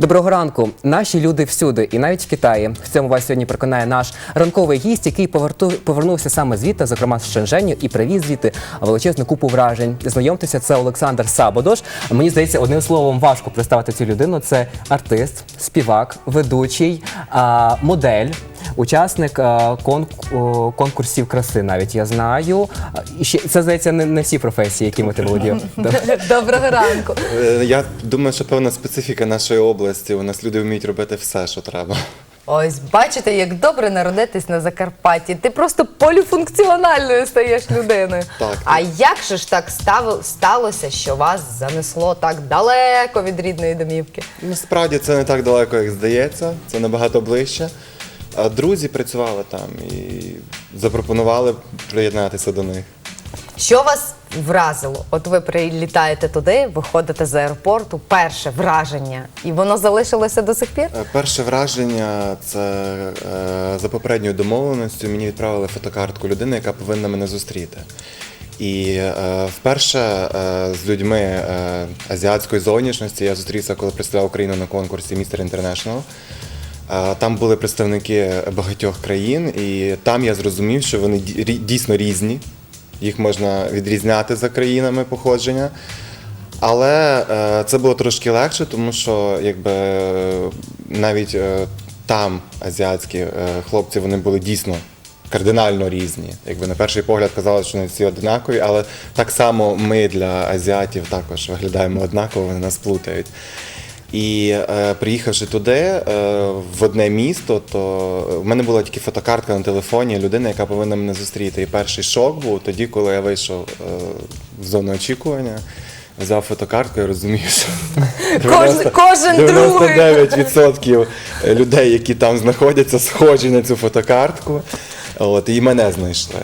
Доброго ранку. Наші люди всюди, і навіть в Китаї. В цьому вас сьогодні переконає наш ранковий гість, який поверту- повернувся саме звідти, зокрема з Шенженю, і привіз звідти величезну купу вражень. Знайомтеся, це Олександр Сабодош. Мені здається, одним словом важко представити цю людину. Це артист, співак, ведучий, а, модель. Учасник конкурсів краси, навіть я знаю. І ще це здається не, не всі професії, якими ти володів. Доброго ранку. Е, Я думаю, що певна специфіка нашої області. У нас люди вміють робити все, що треба. Ось бачите, як добре народитись на Закарпатті. Ти просто поліфункціональною стаєш людиною. Так. А як же ж так став- сталося, що вас занесло так далеко від рідної домівки? Насправді це не так далеко, як здається, це набагато ближче. А друзі працювали там і запропонували приєднатися до них. Що вас вразило? От ви прилітаєте туди, виходите з аеропорту, перше враження, і воно залишилося до сих пір? Е, Перше враження це е, за попередньою домовленістю мені відправили фотокартку людини, яка повинна мене зустріти. І е, вперше е, з людьми е, азіатської зовнішності я зустрівся, коли представляв Україну на конкурсі Містер Інтернешнл. Е, Там були представники багатьох країн, і там я зрозумів, що вони ді- дійсно різні. Їх можна відрізняти за країнами походження. Але е, це було трошки легше, тому що якби навіть е, там азіатські е, хлопці вони були дійсно кардинально різні. Якби на перший погляд казали, що вони всі однакові, але так само ми для азіатів також виглядаємо однаково, вони нас плутають. І е, приїхавши туди, е, в одне місто, то в мене була тільки фотокартка на телефоні людини, яка повинна мене зустріти. І перший шок був тоді, коли я вийшов е, в зону очікування, взяв фотокартку і розумів, що Кожен- кожен другий. 99% людей, які там знаходяться, схожі на цю фотокартку. От, і мене знайшли.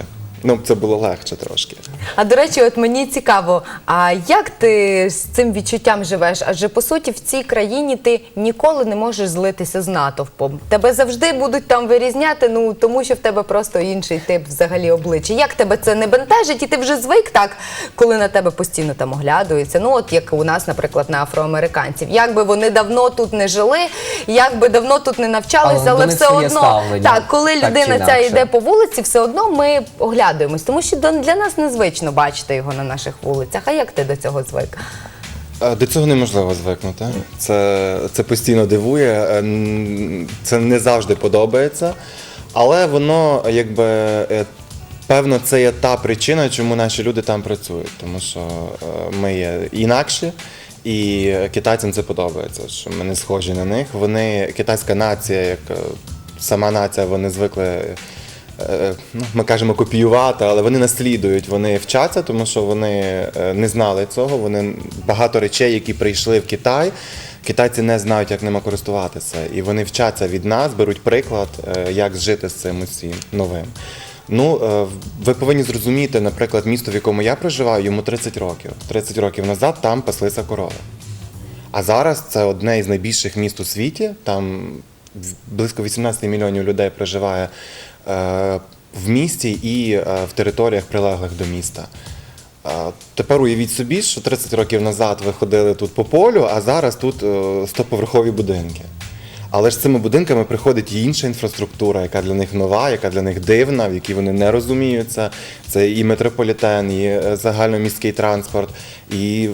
Ну, це було легше трошки. А до речі, от мені цікаво, а як ти з цим відчуттям живеш? Адже по суті в цій країні ти ніколи не можеш злитися з натовпом. Тебе завжди будуть там вирізняти, ну тому що в тебе просто інший тип взагалі обличчя. Як тебе це не бентежить? І ти вже звик так, коли на тебе постійно там оглядуються. Ну от як у нас, наприклад, на афроамериканців. Як би вони давно тут не жили, як би давно тут не навчались, Але але, все одно ставлення, так, коли так людина ця йде по вулиці, все одно ми оглядуємось, тому що для нас незвично бачити його на наших вулицях. А як ти до цього звик? До цього неможливо звикнути. Це, це постійно дивує, е, це не завжди подобається. Але воно якби. е, Певно, це є та причина, чому наші люди там працюють, тому що е, ми є інакші, і китайцям це подобається, що ми не схожі на них. Вони китайська нація, як сама нація, вони звикли ну, ми кажемо копіювати, але вони наслідують, вони вчаться, тому що вони е, не знали цього. Вони багато речей, які прийшли в Китай. Китайці не знають, як ними користуватися, і вони вчаться від нас, беруть приклад, е, як жити з цим усім новим. Ну, е, ви повинні зрозуміти, наприклад, місто, в якому я проживаю, йому 30 років. 30 років назад там паслися корови. А зараз це одне із найбільших міст у світі. Там близько 18 мільйонів людей проживає е, в місті і е, в територіях прилеглих до міста. Е, тепер уявіть собі, що 30 років назад ви ходили тут по полю, а зараз тут е, 100-поверхові будинки. Але ж з цими будинками приходить і інша інфраструктура, яка для них нова, яка для них дивна, в якій вони не розуміються. Це і метрополітен, і е, загальноміський транспорт, і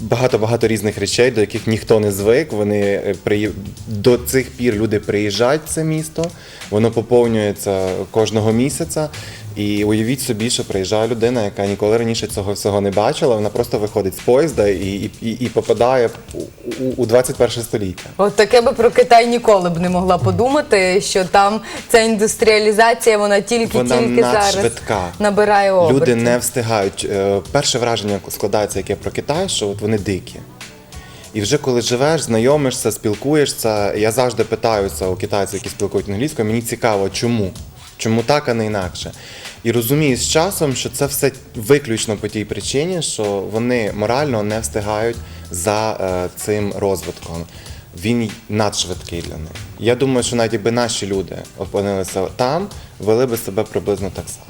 багато-багато різних речей, до яких ніхто не звик. Вони е, приї- до цих пір люди приїжджають в це місто, воно поповнюється кожного місяця. І уявіть собі, що приїжджає людина, яка ніколи раніше цього всього не бачила. Вона просто виходить з поїзда і, і, і, попадає у, у, у 21 століття. От таке би про Китай ніколи б не могла подумати, що там ця індустріалізація, вона тільки Вона тільки зараз надшвидка. набирає обертів. Люди не встигають. Е, Перше враження складається, яке про Китай, що от вони дикі. І вже коли живеш, знайомишся, спілкуєшся, я завжди питаюся у китайців, які спілкують англійською, мені цікаво, чому? Чому так, а не інакше? І розумію з часом, що це все виключно по тій причині, що вони морально не встигають за е, цим розвитком. Він надшвидкий для них. Я думаю, що навіть якби наші люди опинилися там, вели би себе приблизно так само.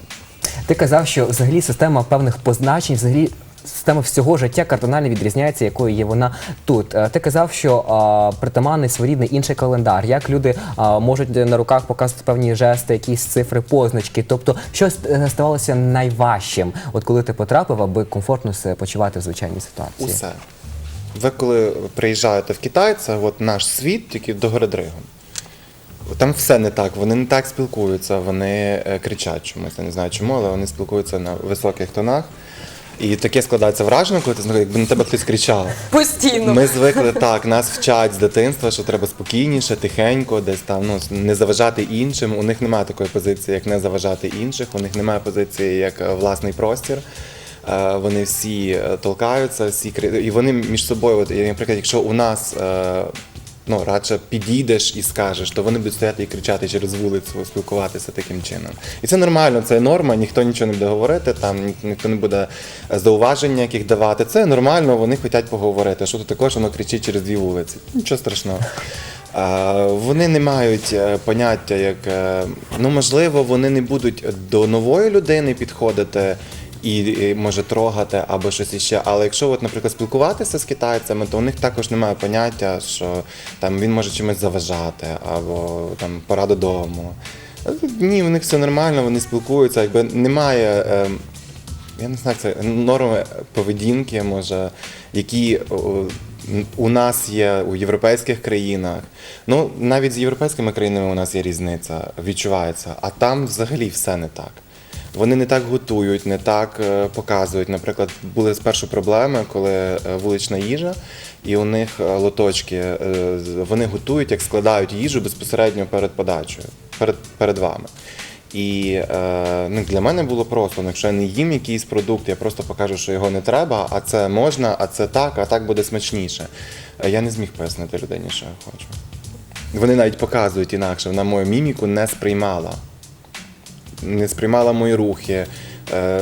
Ти казав, що взагалі система певних позначень взагалі система всього життя кардинально відрізняється, якою є вона тут. Е, Ти казав, що а, притаманний своєрідний інший календар. Як люди а, можуть на руках показувати певні жести, якісь цифри, позначки. Тобто, що е, ставалося найважчим, от коли ти потрапив, аби комфортно себе почувати в звичайній ситуації? Усе. Ви коли приїжджаєте в Китай, це от наш світ, тільки до Горедригом. Там все не так, вони не так спілкуються, вони е, кричать чомусь, я не знаю чому, але вони спілкуються на високих тонах. І таке складається враження, коли ти знаєш, якби на тебе хтось кричав. Постійно. Ми звикли так, нас вчать з дитинства, що треба спокійніше, тихенько, десь там ну не заважати іншим. У них немає такої позиції, як не заважати інших. У них немає позиції як е, власний простір. Е, Вони всі е, толкаються, всі і вони між собою. От, наприклад, якщо у нас ну, радше підійдеш і скажеш, то вони будуть стояти і кричати через вулицю, спілкуватися таким чином. І це нормально, це норма, ніхто нічого не буде говорити, там ні- ніхто не буде е, зауважень яких давати. Це нормально, вони хочуть поговорити. Що тут також воно кричить через дві вулиці. Нічого страшного. Вони не мають е, поняття, як е, ну можливо, вони не будуть до нової людини підходити і, може трогати або щось іще. Але якщо, от, наприклад, спілкуватися з китайцями, то у них також немає поняття, що там він може чимось заважати, або там пора додому. Е, Ні, у них все нормально, вони спілкуються, якби немає. е, я не знаю, це норми поведінки, може, які у нас є у європейських країнах. Ну, навіть з європейськими країнами у нас є різниця, відчувається, а там взагалі все не так. Вони не так готують, не так е, показують. Наприклад, були спершу проблеми, коли е, вулична їжа, і у них е, лоточки, вони готують, як складають їжу безпосередньо перед подачею, перед, перед вами. І ну, для мене було просто, ну, якщо я не їм якийсь продукт, я просто покажу, що його не треба, а це можна, а це так, а так буде смачніше. Я не зміг пояснити людині, що я хочу. Вони навіть показують інакше, вона мою міміку не сприймала. Не сприймала мої рухи. Е,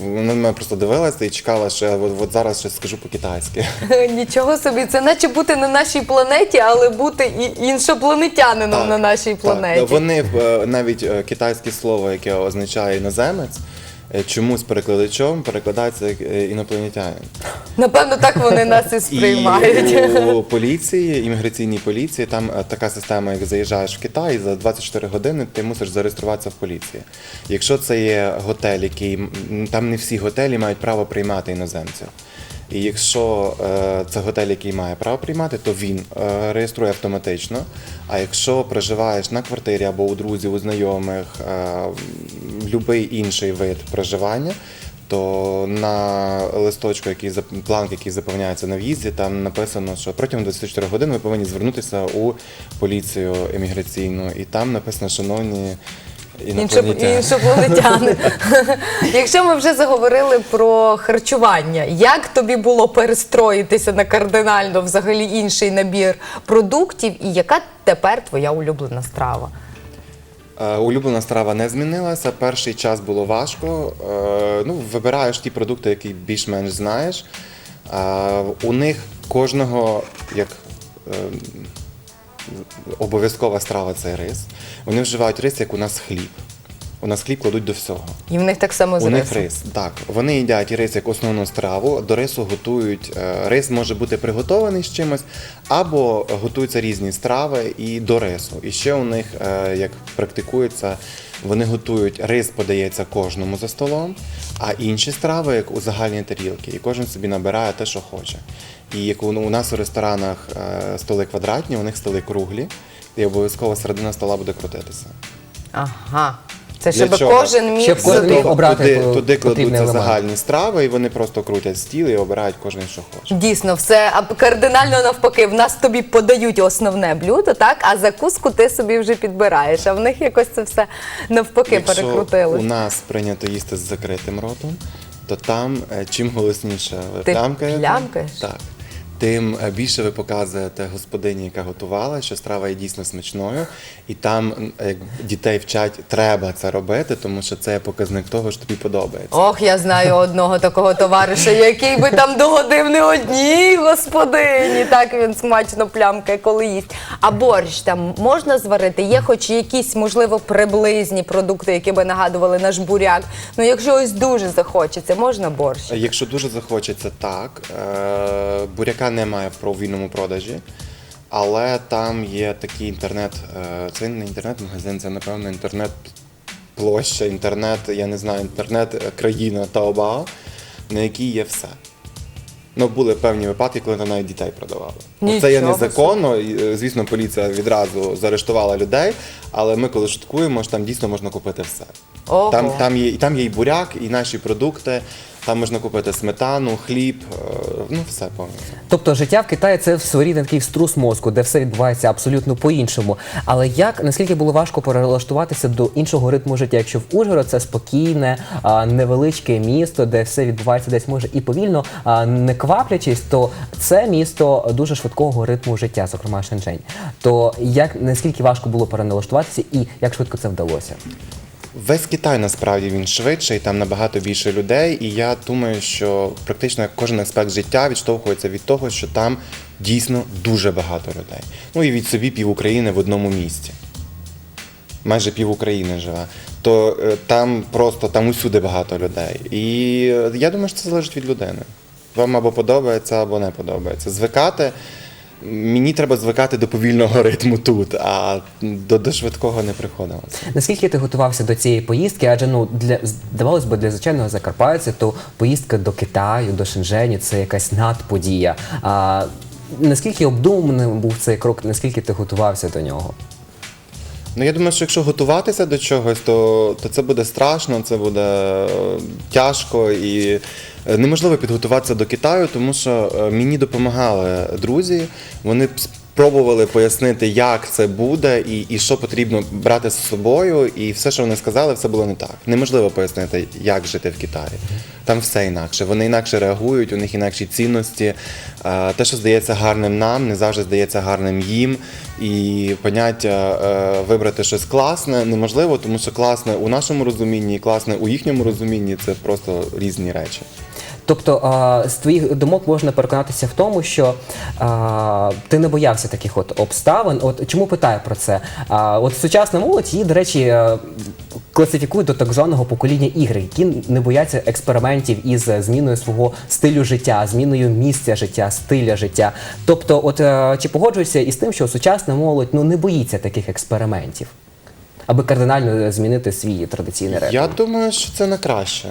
вона мене просто дивилася і чекала, що от, от зараз щось скажу по-китайськи. Нічого собі, це наче бути на нашій планеті, але бути і іншопланетянином Так, на нашій планеті. Так. Вони е, навіть е, китайське слово, яке означає іноземець, чомусь перекладачом перекладається як е, інопланетянин. Напевно, так вони нас і сприймають. І у поліції, імміграційній поліції, там е, така система, як заїжджаєш в Китай, і за 24 години ти мусиш зареєструватися в поліції. Якщо це є готель, який м, там не всі готелі мають право приймати іноземців. І якщо е, це готель, який має право приймати, то він е, реєструє автоматично. А якщо проживаєш на квартирі або у друзів, у знайомих, е, будь-який інший вид проживання, то на листочку, який бланк, який заповняється на в'їзді, там написано, що протягом 24 годин ви повинні звернутися у поліцію еміграційну, і там написано, шановні інопланетяни. Іншопланетяни. Якщо ми вже заговорили про харчування, як тобі було перестроїтися на кардинально взагалі інший набір продуктів, і яка тепер твоя улюблена страва? Е, Улюблена страва не змінилася. Перший час було важко. Е, Ну, вибираєш ті продукти, які більш-менш знаєш. Е, У них кожного як е, обов'язкова страва це рис. Вони вживають рис, як у нас хліб. У нас хліб кладуть до всього. І в них так само з У них рисом. рис, так. Вони їдять рис як основну страву. До рису готують. е, Рис може бути приготований з чимось, або готуються різні страви і до рису. І ще у них, е, як практикується, вони готують рис, подається кожному за столом, а інші страви як у загальні тарілки. І кожен собі набирає те, що хоче. І як у нас у ресторанах е, столи квадратні, у них столи круглі, і обов'язково середина стола буде крутитися. Ага. Це Для щоб чого? кожен міг Щоб кожен собі- міг обрати туди, по- туди потрібний кладуться елемент. загальні страви, і вони просто крутять стіл і обирають кожен, що хоче. Дійсно, все а кардинально навпаки. В нас тобі подають основне блюдо, так, а закуску ти собі вже підбираєш. А в них якось це все навпаки Якщо перекрутили. у нас прийнято їсти з закритим ротом, то там е, чим голосніше Ти плямкаєте, плямкаєш? так, тим е, більше ви показуєте господині, яка готувала, що страва є дійсно смачною, і там як дітей вчать, треба це робити, тому що це показник того, що тобі подобається. Ох, я знаю одного такого товариша, який би там догодив не одній господині. Так він смачно плямкає, коли їсть. А борщ там можна зварити? Є хоч якісь, можливо, приблизні продукти, які би нагадували наш буряк. Ну, якщо ось дуже захочеться, можна борщ? Якщо дуже захочеться, так. Е, буряка немає про- вільному продажі, але там є такий інтернет, е, це не інтернет-магазин, це напевно інтернет-площа, інтернет, я не знаю, інтернет-країна Таобао, на якій є все. Ну, були певні випадки, коли там навіть дітей продавали. Ну, Це є незаконно. е, Звісно, поліція відразу заарештувала людей, але ми, коли шуткуємо, що там дійсно можна купити все. Ого. Там, там, є, і там є і буряк, і наші продукти, там можна купити сметану, хліб, е, ну все повністю. Тобто життя в Китаї це своєрідний такий струс мозку, де все відбувається абсолютно по-іншому. Але як наскільки було важко перелаштуватися до іншого ритму життя, якщо в Ужгород це спокійне, невеличке місто, де все відбувається десь може і повільно, не кваплячись, то це місто дуже швидкого ритму життя, зокрема Шенжень. То як наскільки важко було переналаштуватися і як швидко це вдалося? Весь Китай насправді він швидший, там набагато більше людей, і я думаю, що практично кожен аспект життя відштовхується від того, що там дійсно дуже багато людей. Ну і від собі пів України в одному місті. Майже пів України живе. То е, там просто там усюди багато людей. І е, я думаю, що це залежить від людини. Вам або подобається, або не подобається. Звикати. Мені треба звикати до повільного ритму тут, а до, до швидкого не приходилося. Наскільки ти готувався до цієї поїздки? Адже ну для здавалось би, для звичайного закарпатця, то поїздка до Китаю, до Шенжені це якась надподія. А наскільки обдуманим був цей крок, наскільки ти готувався до нього? Ну я думаю, що якщо готуватися до чогось, то, то це буде страшно, це буде е, тяжко і неможливо підготуватися до Китаю, тому що е, мені допомагали друзі. Вони спробували пояснити, як це буде і, і що потрібно брати з собою. І все, що вони сказали, все було не так. Неможливо пояснити, як жити в Китаї. Там все інакше. Вони інакше реагують, у них інакші цінності. Е, Те, що здається гарним нам, не завжди здається гарним їм. І поняття е, вибрати щось класне неможливо, тому що класне у нашому розумінні класне у їхньому розумінні це просто різні речі. Тобто а, з твоїх думок можна переконатися в тому, що а, ти не боявся таких от обставин. От чому питаю про це? А, от сучасна молодь її, до речі, е, класифікують до так званого покоління ігри, які не бояться експериментів із зміною свого стилю життя, зміною місця життя, стиля життя. Тобто, от е, чи погоджуєшся із тим, що сучасна молодь ну не боїться таких експериментів, аби кардинально змінити свій традиційний ритм? Я думаю, що це на краще.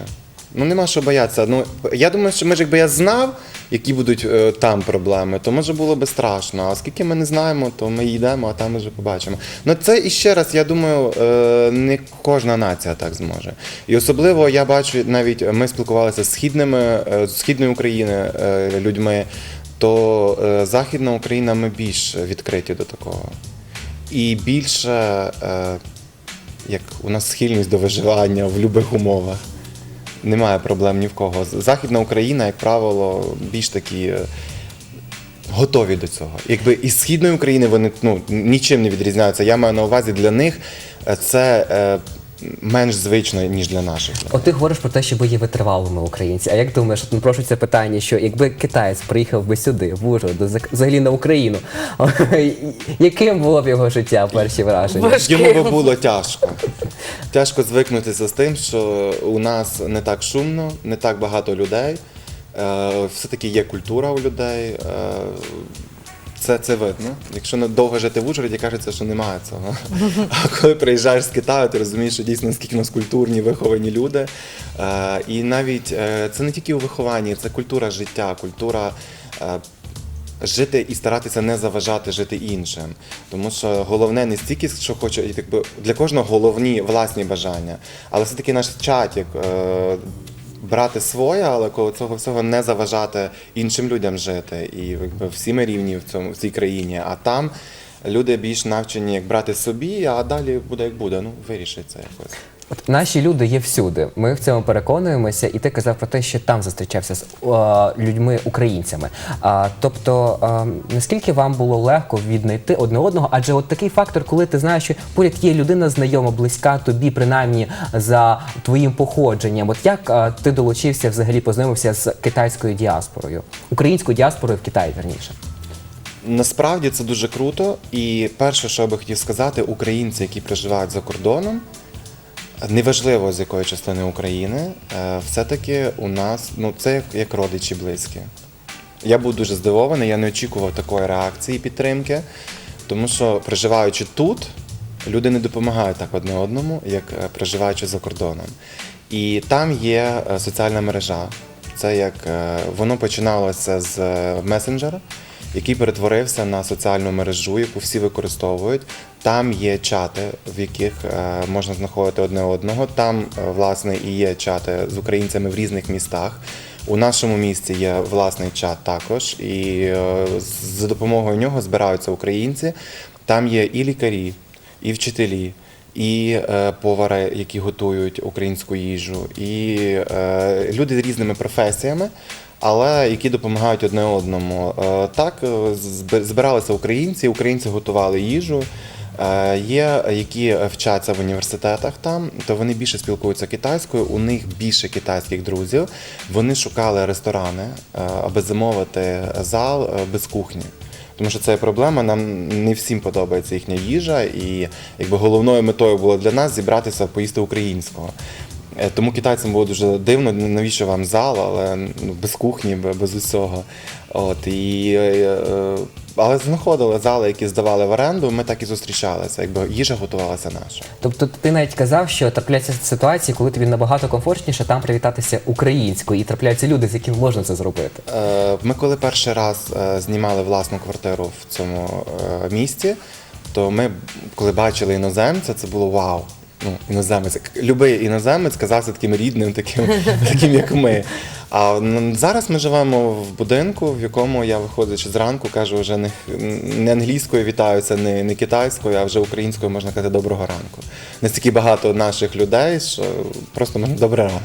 Ну нема що боятися. Ну я думаю, що може, якби я знав, які будуть е, там проблеми, то може було би страшно. А оскільки ми не знаємо, то ми йдемо, а там вже побачимо. Ну це і ще раз, я думаю, е, не кожна нація так зможе. І особливо я бачу, навіть ми спілкувалися з східними е, східної України е, людьми, то е, Західна Україна ми більш відкриті до такого. І більше, е, як у нас схильність до виживання в будь-яких умовах. Немає проблем ні в кого. Західна Україна, як правило, більш такі е, готові до цього. Якби із східної України вони ну, нічим не відрізняються. Я маю на увазі для них е, це е, менш звично, ніж для наших. От ти говориш про те, що ви є витривалими українці. А як думаєш, от напрошується питання, що якби китаєць приїхав би сюди, в Ужгород, до- взагалі на Україну, яким було б його життя, перші враження? Важким. Йому би було тяжко. Тяжко звикнутися з тим, що у нас не так шумно, не так багато людей. Е, Все-таки є культура у людей. Це, це видно. Якщо довго жити в Ужгороді, кажеться, що немає цього. А коли приїжджаєш з Китаю, ти розумієш, що дійсно наскільки нас культурні, виховані люди. Е, І навіть е, це не тільки у вихованні, це культура життя, культура. е, жити і старатися не заважати жити іншим. Тому що головне не стільки, що хоче, і для кожного головні власні бажання, але все-таки наш чат, як е, брати своє, але коли цього всього не заважати іншим людям жити. І якби всі ми рівні в цьому в цій країні. А там Люди більш навчені як брати собі, а далі буде як буде. Ну, вирішиться якось. От наші люди є всюди. Ми в цьому переконуємося, і ти казав про те, що там зустрічався з е, людьми українцями. А, тобто, е, наскільки вам було легко віднайти одне одного? Адже от такий фактор, коли ти знаєш, що поряд є людина знайома, близька тобі, принаймні за твоїм походженням. От як е, ти долучився взагалі познайомився з китайською діаспорою, українською діаспорою в Китаї, верніше? Насправді це дуже круто. І перше, що я би хотів сказати, українці, які проживають за кордоном, неважливо з якої частини України, е, все-таки у нас ну, це як, як родичі близькі. Я був дуже здивований, я не очікував такої реакції підтримки, тому що проживаючи тут, люди не допомагають так одне одному, як е, проживаючи за кордоном. І там є е, соціальна мережа. Це як воно починалося з месенджера, який перетворився на соціальну мережу, яку всі використовують. Там є чати, в яких е, можна знаходити одне одного. Там, е, власне, і є чати з українцями в різних містах. У нашому місті є власний чат також, і е, за допомогою нього збираються українці. Там є і лікарі, і вчителі, і повари, які готують українську їжу, і люди з різними професіями, але які допомагають одне одному. Е, так е, збиралися українці, українці готували їжу. Е, Є, які вчаться в університетах там, то вони більше спілкуються китайською, у них більше китайських друзів. Вони шукали ресторани, аби замовити зал без кухні. Тому що це проблема, нам не всім подобається їхня їжа, і якби головною метою було для нас зібратися поїсти українського. Е, Тому китайцям було дуже дивно, навіщо вам зал, але ну, без кухні, без усього. От, і, е, е, але знаходили зали, які здавали в оренду, ми так і зустрічалися, якби їжа готувалася наша. Тобто ти навіть казав, що трапляються ситуації, коли тобі набагато комфортніше там привітатися українською, і трапляються люди, з якими можна це зробити. Ми коли перший раз знімали власну квартиру в цьому місті, то ми, коли бачили іноземця, це було вау. Ну, іноземець. Любий іноземець казався таким рідним, таким, таким як ми. А зараз ми живемо в будинку, в якому я виходячи зранку, кажу вже не, не англійською вітаюся, не, не китайською, а вже українською можна казати доброго ранку. Настільки багато наших людей, що просто можна добрий ранок.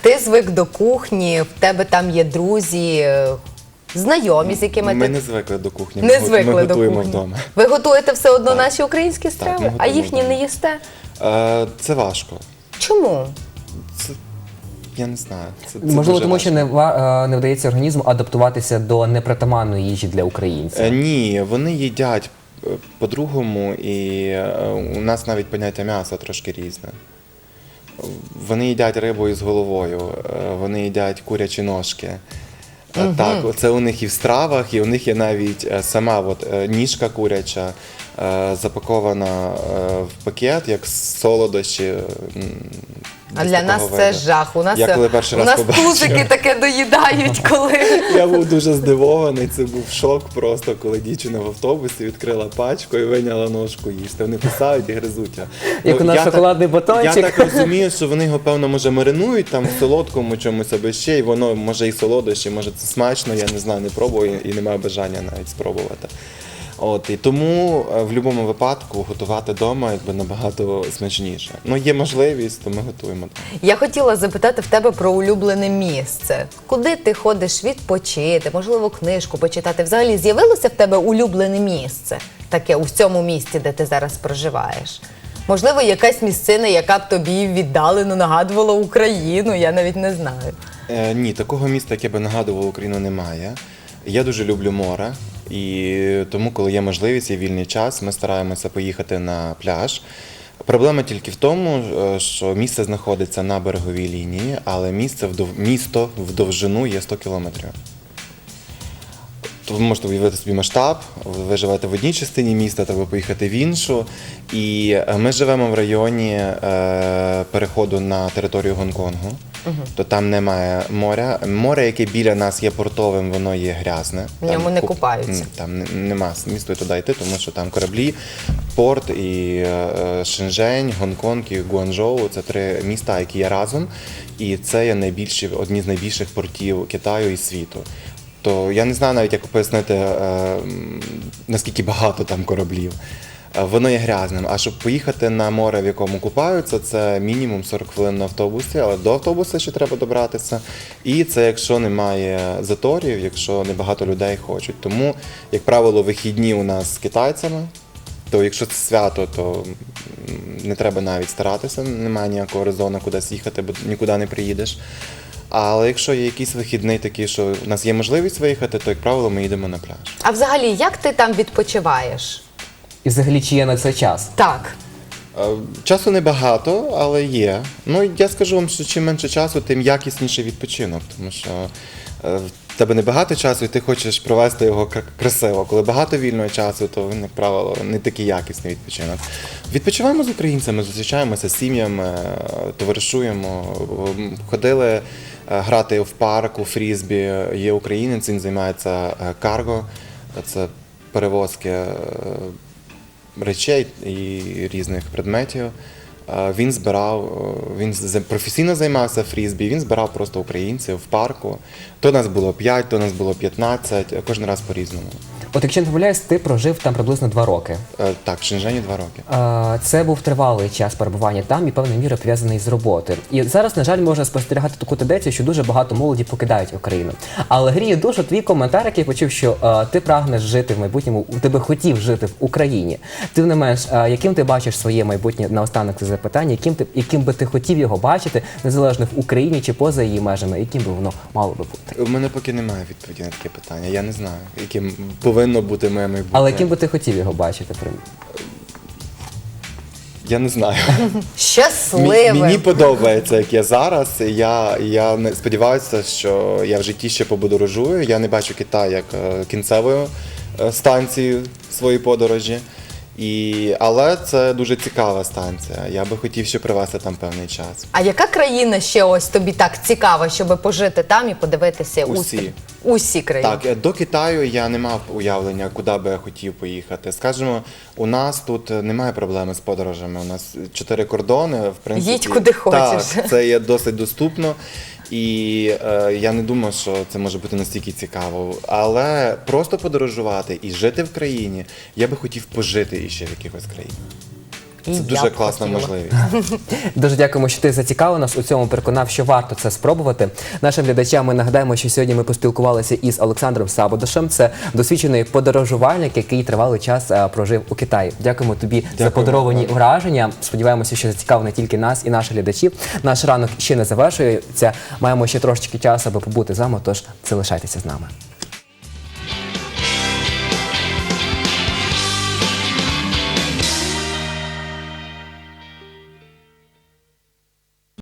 Ти звик до кухні, в тебе там є друзі, знайомі, з якими Ми ти не звикли до кухні, не ми, го- звикли ми до готуємо кухні. вдома. Ви готуєте все одно Так. наші українські страви, ми а готуємо їхні вдома. не їсте? Е, Це важко. Чому? Це я не знаю. Це, це Можливо, дуже тому що важко. не, ва- е, не вдається організму адаптуватися до непритаманної їжі для українців. Е, Ні, вони їдять е, по-другому, і е, у нас навіть поняття м'яса трошки різне. Вони їдять рибу із головою, е, вони їдять курячі ножки. Е, Так, це у них і в стравах, і у них є навіть е, сама от, е, ніжка куряча, запакована в пакет, як солодощі. А для нас це виду. жах. У нас, Я коли перший у раз нас побачив. тузики таке доїдають, коли. Я був дуже здивований. Це був шок просто, коли дівчина в автобусі відкрила пачку і виняла ножку їсти. Вони писають і гризуть. Як у нас шоколадний батончик. Я так розумію, що вони його, певно, може маринують там в солодкому чомусь або ще, і воно може і солодощі, може це смачно, я не знаю, не пробую і не маю бажання навіть спробувати. От і тому е, в будь-якому випадку готувати вдома якби набагато смачніше. Ну є можливість, то ми готуємо. Я хотіла запитати в тебе про улюблене місце. Куди ти ходиш відпочити, можливо, книжку почитати? Взагалі з'явилося в тебе улюблене місце, таке у цьому місті, де ти зараз проживаєш? Можливо, якась місцина, яка б тобі віддалено нагадувала Україну, я навіть не знаю. Е, ні, такого міста, яке би нагадувало Україну, немає. Я дуже люблю море, і тому, коли є можливість, є вільний час, ми стараємося поїхати на пляж. Проблема тільки в тому, е, що місце знаходиться на береговій лінії, але місце вдов... місто в довжину є 100 кілометрів. Ви можете уявити собі масштаб, ви живете в одній частині міста, треба поїхати в іншу. І е, ми живемо в районі е, переходу на територію Гонконгу, то там немає моря. Море, яке біля нас є портовим, воно є грязне. В ньому Там не куп- купаються. Там не- нема смісту туди йти, тому що там кораблі, порт і е, Шенжень, Гонконг і Гуанчжоу – це три міста, які є разом. І це є найбільші, одні з найбільших портів Китаю і світу. то я не знаю навіть, як пояснити, е, м, наскільки багато там кораблів. Е, Воно є грязним. А щоб поїхати на море, в якому купаються, це мінімум 40 хвилин на автобусі, але до автобуса ще треба добратися. І це якщо немає заторів, якщо небагато людей хочуть. Тому, як правило, вихідні у нас з китайцями. То якщо це свято, то не треба навіть старатися, немає ніякого резону кудись їхати, бо нікуди не приїдеш. Але якщо є якийсь вихідний такий, що в нас є можливість виїхати, то як правило ми їдемо на пляж. А взагалі, як ти там відпочиваєш? І взагалі, чи є на це час? Так. Е, Часу небагато, але є. Ну я скажу вам, що чим менше часу, тим якісніше відпочинок, тому що е, в тебе небагато часу, і ти хочеш провести його красиво. Коли багато вільного часу, то він, як правило, не такий якісний відпочинок. Відпочиваємо з українцями, зустрічаємося з сім'ями, е, товаришуємо, ходили грати в парк у фрізбі. Є українець, він займається карго, це перевозки. Речей і різних предметів. Е, Він збирав, е, він професійно займався фрізбі, він збирав просто українців в парку. То нас було 5, то нас було 15, е, кожен раз по-різному. От якщо не помиляюсь, ти прожив там приблизно два роки. Е, Так, в Шенжені два роки. Е, Це був тривалий час перебування там і певною мірою пов'язаний з роботи. І зараз, на жаль, можна спостерігати таку тенденцію, що дуже багато молоді покидають Україну. Але гріє душу твій коментар, який почув, що е, ти прагнеш жити в майбутньому, ти би хотів жити в Україні. Тим не менш, е, яким ти бачиш своє майбутнє наостанок це запитання, яким ти яким би ти хотів його бачити, незалежно в Україні чи поза її межами, яким би воно мало би бути. У мене поки немає відповіді на таке питання. Я не знаю, яким повинно бути моє майбутнє. Але яким би ти хотів його бачити? Прим- Я не знаю. Мі- Щасливим. Мені подобається, як я зараз. Я, я не сподіваюся, що я в житті ще побудорожую. Я не бачу Китай як е, кінцевою е, станцією своєї подорожі. І, але це дуже цікава станція. Я би хотів ще провести там певний час. А яка країна ще ось тобі так цікава, щоб пожити там і подивитися Усі. Усі країни. Так, е, до Китаю я не мав уявлення, куди би я хотів поїхати. Скажімо, у нас тут немає проблеми з подорожами. У нас чотири кордони. В принципі, Їдь куди хочеш. Так, це є досить доступно. І е, я не думаю, що це може бути настільки цікаво. Але просто подорожувати і жити в країні, я би хотів пожити іще в якихось країнах. І Це я дуже б класна хотіла. можливість. Дуже дякуємо, що ти зацікавив нас у цьому. Переконав, що варто це спробувати. Нашим глядачам ми нагадаємо, що сьогодні ми поспілкувалися із Олександром Сабодошем. Це досвідчений подорожувальник, який тривалий час е, прожив у Китаї. Дякуємо тобі за Дякую подаровані враження. Сподіваємося, що зацікавив не тільки нас і наших глядачів. Наш ранок ще не завершується. Маємо ще трошечки часу, аби побути з вами. Тож залишайтеся з нами.